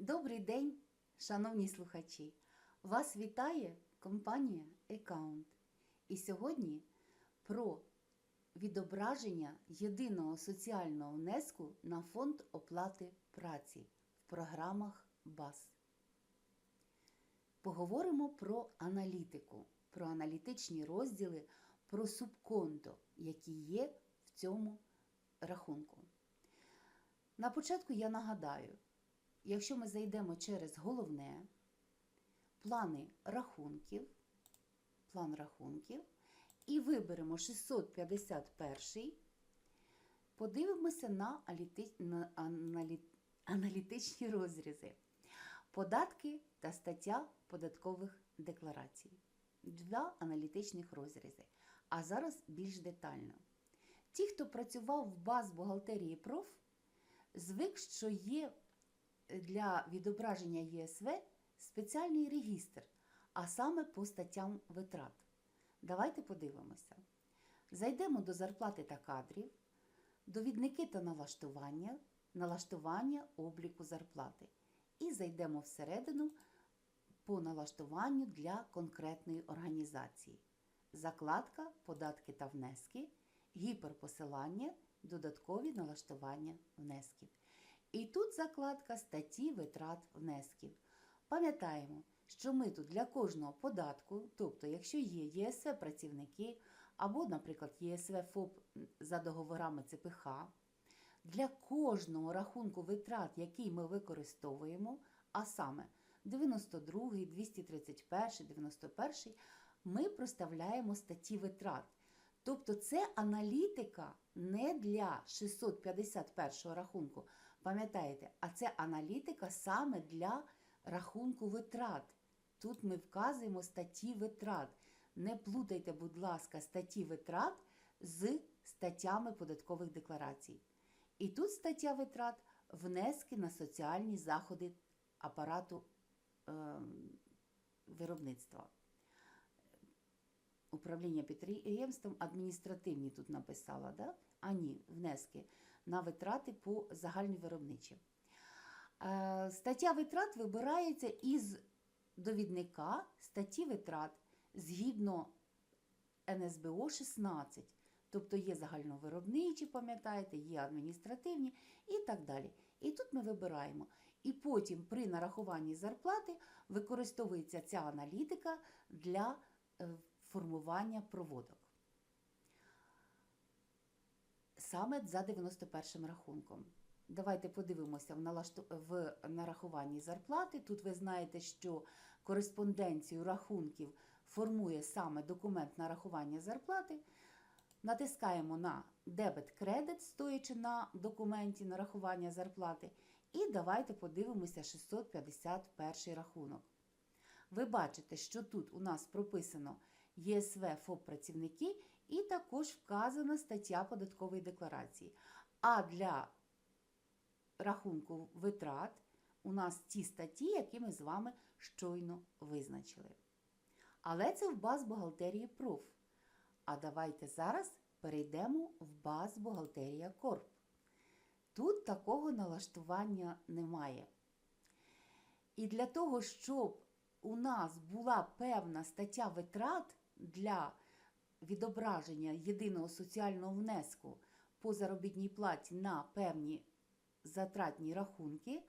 Добрий день, шановні слухачі! Вас вітає компанія Account. І сьогодні про відображення єдиного соціального внеску на фонд оплати праці в програмах БАС. Поговоримо про аналітику, про аналітичні розділи, про субконто, які є в цьому рахунку. На початку я нагадаю, якщо ми зайдемо через головне, плани рахунків, план рахунків, і виберемо 651, подивимося на, аліти- на аналі- аналітичні розрізи. Податки та стаття податкових декларацій. Два аналітичних розрізи. А зараз більш детально. Ті, хто працював в баз бухгалтерії проф, звик, що є для відображення ЄСВ спеціальний регістр, а саме по статтям витрат. Давайте подивимося. Зайдемо до зарплати та кадрів, довідники та налаштування, налаштування обліку зарплати. І зайдемо всередину по налаштуванню для конкретної організації. Закладка Податки та внески, гіперпосилання, додаткові налаштування внесків. І тут закладка статті витрат внесків. Пам'ятаємо, що ми тут для кожного податку, тобто, якщо є ЄСВ працівники або, наприклад, ЄСВ ФОП за договорами ЦПХ, для кожного рахунку витрат, який ми використовуємо, а саме 92, 231, 91, ми проставляємо статті витрат. Тобто це аналітика не для 651 рахунку, пам'ятаєте, а це аналітика саме для рахунку витрат. Тут ми вказуємо статті витрат. Не плутайте, будь ласка, статті витрат з статтями податкових декларацій. І тут стаття витрат внески на соціальні заходи апарату е, виробництва. Управління підприємством адміністративні тут написала, да? а ні, внески на витрати по загальновиробничі. Е, Стаття витрат вибирається із довідника статті витрат згідно НСБО 16. Тобто є загальновиробничі, пам'ятаєте, є адміністративні і так далі. І тут ми вибираємо. І потім при нарахуванні зарплати використовується ця аналітика для е, формування проводок. Саме за 91 рахунком. Давайте подивимося в, налашту... в нарахуванні зарплати. Тут ви знаєте, що кореспонденцію рахунків формує саме документ нарахування зарплати. Натискаємо на дебет-кредит, стоячи на документі нарахування зарплати. І давайте подивимося 651 рахунок. Ви бачите, що тут у нас прописано ЄСВ ФОП працівники і також вказана стаття податкової декларації. А для рахунку витрат у нас ті статті, які ми з вами щойно визначили. Але це в баз бухгалтерії проф. А давайте зараз перейдемо в баз бухгалтерія Корп. Тут такого налаштування немає. І для того, щоб у нас була певна стаття витрат для відображення єдиного соціального внеску по заробітній платі на певні затратні рахунки,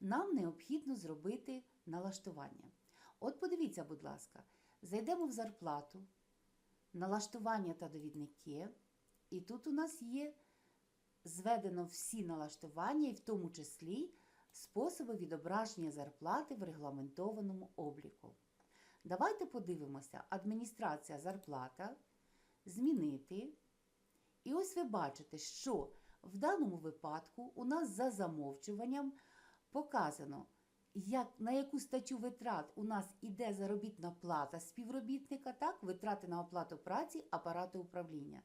нам необхідно зробити налаштування. От подивіться, будь ласка, зайдемо в зарплату, налаштування та довідники, і тут у нас є зведено всі налаштування, і в тому числі способи відображення зарплати в регламентованому обліку. Давайте подивимося: адміністрація зарплата, змінити. І ось ви бачите, що в даному випадку у нас за замовчуванням показано, як, на яку статтю витрат у нас іде заробітна плата співробітника, так, витрати на оплату праці апарату управління.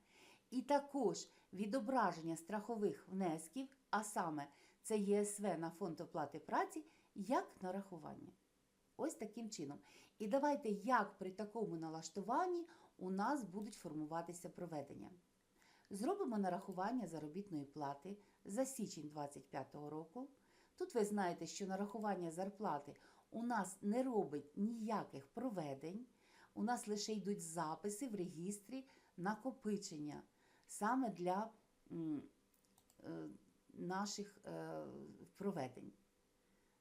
І також відображення страхових внесків, а саме це ЄСВ на фонд оплати праці, як нарахування. Ось таким чином. І давайте, як при такому налаштуванні у нас будуть формуватися проведення. Зробимо нарахування заробітної плати за січень 2025 року Тут ви знаєте, що нарахування зарплати у нас не робить ніяких проведень, у нас лише йдуть записи в регістрі накопичення саме для е, наших е, проведень.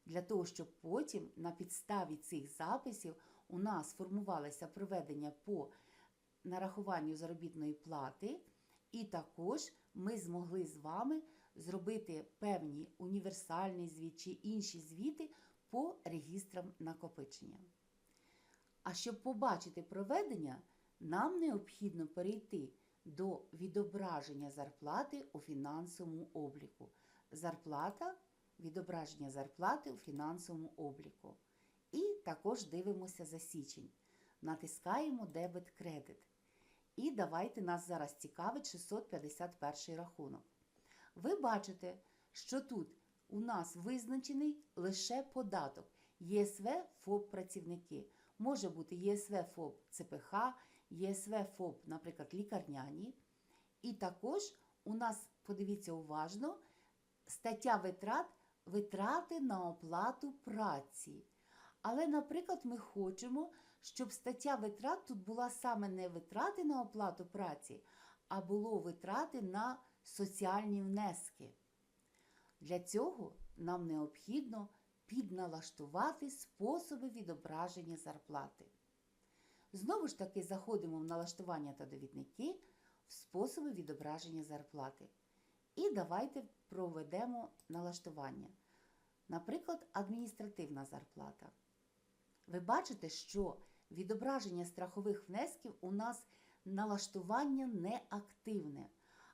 Для того, щоб потім на підставі цих записів у нас формувалося проведення по нарахуванню заробітної плати, і також ми змогли з вами зробити певні універсальний звіт чи інші звіти по регістрам накопичення. А щоб побачити проведення, нам необхідно перейти до відображення зарплати у фінансовому обліку. Зарплата, відображення зарплати у фінансовому обліку. І також дивимося за січень. Натискаємо дебет кредит. І давайте нас зараз цікавить 651 рахунок. Ви бачите, що тут у нас визначений лише податок ЄСВ ФОП працівники. Може бути ЄСВ ФОП ЦПХ, ЄСВ ФОП, наприклад, лікарняні. І також у нас, подивіться уважно, стаття витрат витрати на оплату праці. Але, наприклад, ми хочемо, щоб стаття витрат тут була саме не витрати на оплату праці, а було витрати на соціальні внески. Для цього нам необхідно підналаштувати способи відображення зарплати. Знову ж таки, заходимо в налаштування та довідники в способи відображення зарплати. І давайте проведемо налаштування. Наприклад, адміністративна зарплата. Ви бачите, що відображення страхових внесків у нас налаштування неактивне.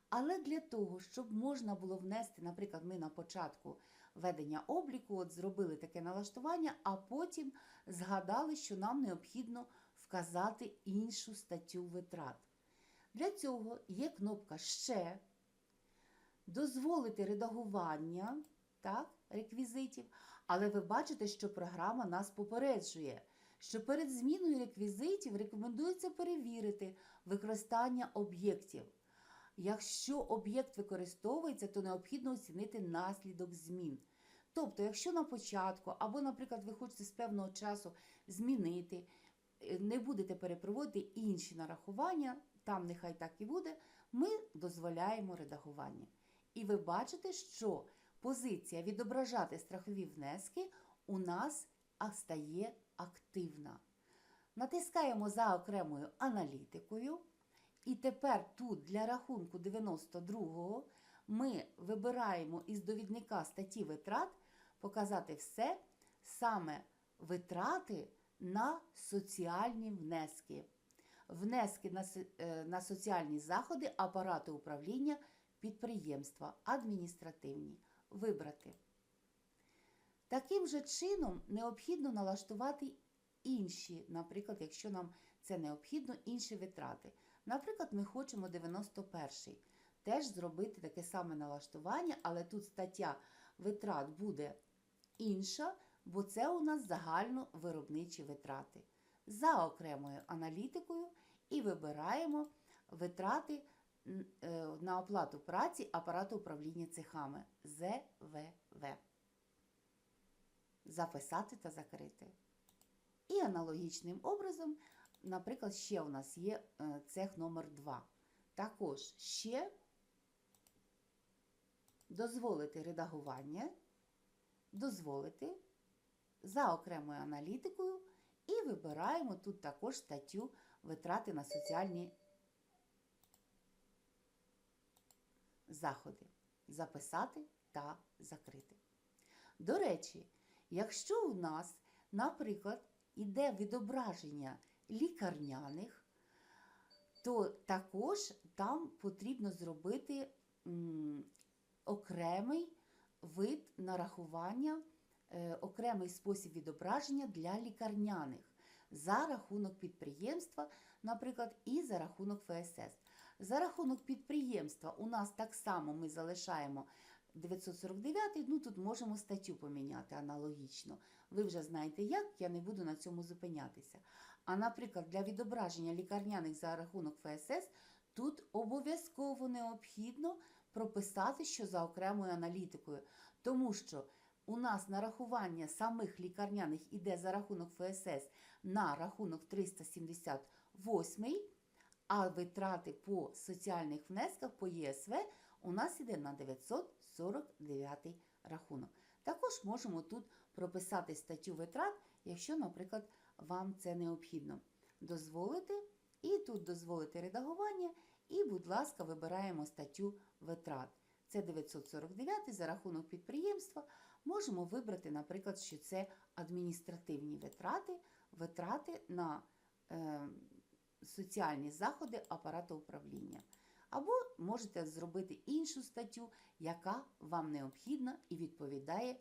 Але для того, щоб можна було внести, наприклад, ми на початку ведення обліку, от зробили таке налаштування, а потім згадали, що нам необхідно вказати іншу статтю витрат. Для цього є кнопка Ще, дозволити редагування так, реквізитів, але ви бачите, що програма нас попереджує, що перед зміною реквізитів рекомендується перевірити використання об'єктів. Якщо об'єкт використовується, то необхідно оцінити наслідок змін. Тобто, якщо на початку, або, наприклад, ви хочете з певного часу змінити, е, не будете перепроводити інші нарахування, там нехай так і буде, ми дозволяємо редагування. І ви бачите, що позиція відображати страхові внески у нас стає активна. Натискаємо за окремою аналітикою. І тепер тут для рахунку 92-го ми вибираємо із довідника статті витрат показати все саме витрати на соціальні внески. Внески на, е, на соціальні заходи апарату управління підприємства, адміністративні. Вибрати. Таким же чином необхідно налаштувати інші, наприклад, якщо нам це необхідно, інші витрати. Наприклад, ми хочемо 91-й теж зробити таке саме налаштування, але тут стаття витрат буде інша, бо це у нас загальновиробничі витрати. За окремою аналітикою і вибираємо витрати е, на оплату праці апарату управління цехами ЗВВ. Записати та закрити. І аналогічним образом, наприклад, ще у нас є е, цех номер 2. Також ще дозволити редагування, дозволити за окремою аналітикою і вибираємо тут також статтю витрати на соціальні заходи. Записати та закрити. До речі, якщо у нас, наприклад, іде відображення лікарняних, то також там потрібно зробити окремий вид нарахування, е, окремий спосіб відображення для лікарняних за рахунок підприємства, наприклад, і за рахунок ФСС. За рахунок підприємства у нас так само ми залишаємо 949, ну тут можемо статтю поміняти аналогічно. Ви вже знаєте як, я не буду на цьому зупинятися. А, наприклад, для відображення лікарняних за рахунок ФСС тут обов'язково необхідно прописати, що за окремою аналітикою, тому що у нас нарахування самих лікарняних іде за рахунок ФСС на рахунок 378, а витрати по соціальних внесках по ЄСВ у нас іде на 949 рахунок. Також можемо тут прописати статтю витрат, якщо, наприклад, вам це необхідно. Дозволити, і тут дозволити редагування, і, будь ласка, вибираємо статтю витрат. Це 949 за рахунок підприємства. Можемо вибрати, наприклад, що це адміністративні витрати, витрати на е, соціальні заходи апарату управління. Або можете зробити іншу статтю, яка вам необхідна і відповідає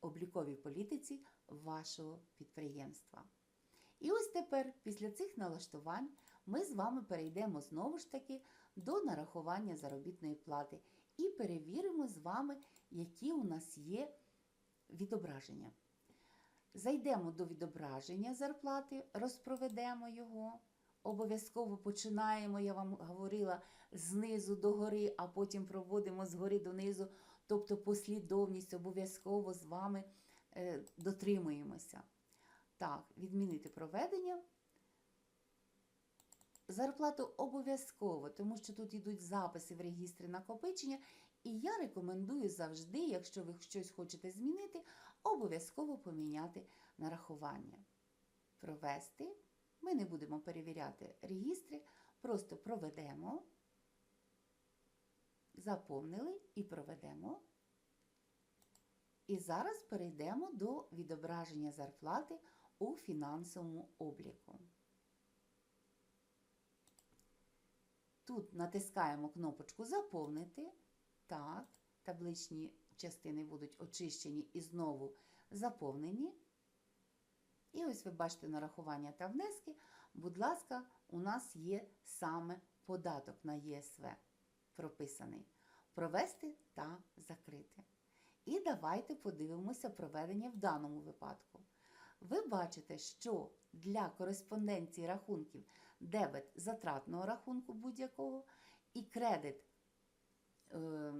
обліковій політиці вашого підприємства. І ось тепер, після цих налаштувань, ми з вами перейдемо знову ж таки до нарахування заробітної плати і перевіримо з вами, які у нас є відображення. Зайдемо до відображення зарплати, розпроведемо його. Обов'язково починаємо, я вам говорила, знизу до гори, а потім проводимо згори донизу, тобто послідовність обов'язково з вами е, дотримуємося. Так, відмінити проведення. Зарплату обов'язково, тому що тут йдуть записи в регістрі накопичення, і я рекомендую завжди, якщо ви щось хочете змінити, обов'язково поміняти нарахування. Провести. Ми не будемо перевіряти регістри, просто проведемо, заповнили і проведемо. І зараз перейдемо до відображення зарплати у фінансовому обліку. Тут натискаємо кнопочку Заповнити. Так, табличні частини будуть очищені і знову заповнені. І ось ви бачите нарахування та внески. Будь ласка, у нас є саме податок на ЄСВ прописаний. Провести та закрити. І давайте подивимося проведення в даному випадку. Ви бачите, що для кореспонденції рахунків дебет затратного рахунку будь-якого і кредит, е,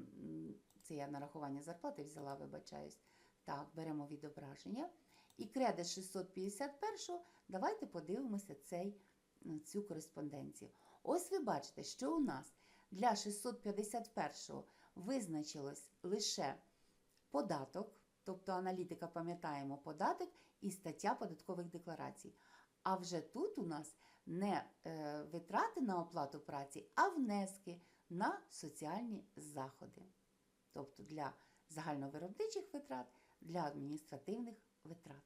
це я нарахування зарплати взяла, вибачаюсь. Так, беремо відображення. І кредит 651, давайте подивимося цей, цю кореспонденцію. Ось ви бачите, що у нас для 651 визначилось лише податок, тобто аналітика, пам'ятаємо, податок і стаття податкових декларацій. А вже тут у нас не е, витрати на оплату праці, а внески на соціальні заходи. Тобто для загальновиробничих витрат, для адміністративних витрат.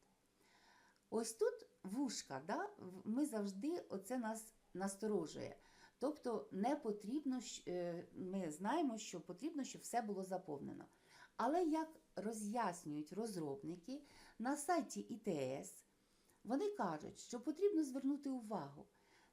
Ось тут вушка, да? ми завжди оце нас насторожує. Тобто не потрібно, е, ми знаємо, що потрібно, щоб все було заповнено. Але як роз'яснюють розробники на сайті ІТС, вони кажуть, що потрібно звернути увагу,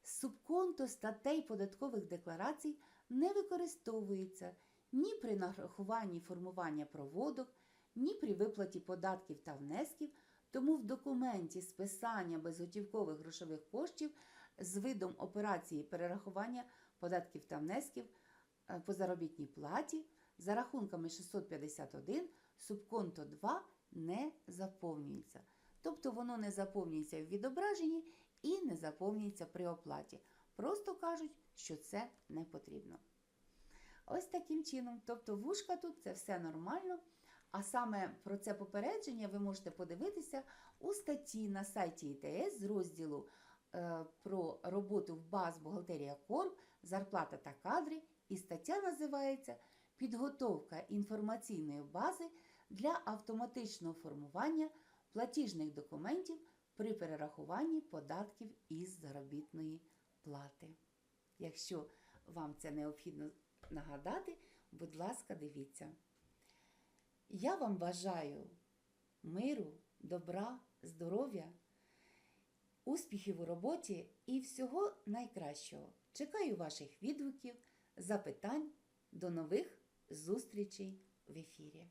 субконто статей податкових декларацій не використовується ні при нарахуванні формування проводок, ні при виплаті податків та внесків, тому в документі списання безготівкових грошових коштів з видом операції перерахування податків та внесків е, по заробітній платі за рахунками 651 субконто 2 не заповнюється. Тобто воно не заповнюється в відображенні і не заповнюється при оплаті. Просто кажуть, що це не потрібно. Ось таким чином. Тобто вушка тут це все нормально. А саме про це попередження ви можете подивитися у статті на сайті ІТС з розділу е, про роботу в баз Бухгалтерія Корп, зарплата та кадри. І стаття називається Підготовка інформаційної бази для автоматичного формування платіжних документів при перерахуванні податків із заробітної плати. Якщо вам це необхідно нагадати, будь ласка, дивіться. Я вам бажаю миру, добра, здоров'я, успіхів у роботі і всього найкращого. Чекаю ваших відгуків, запитань. До нових зустрічей в ефірі.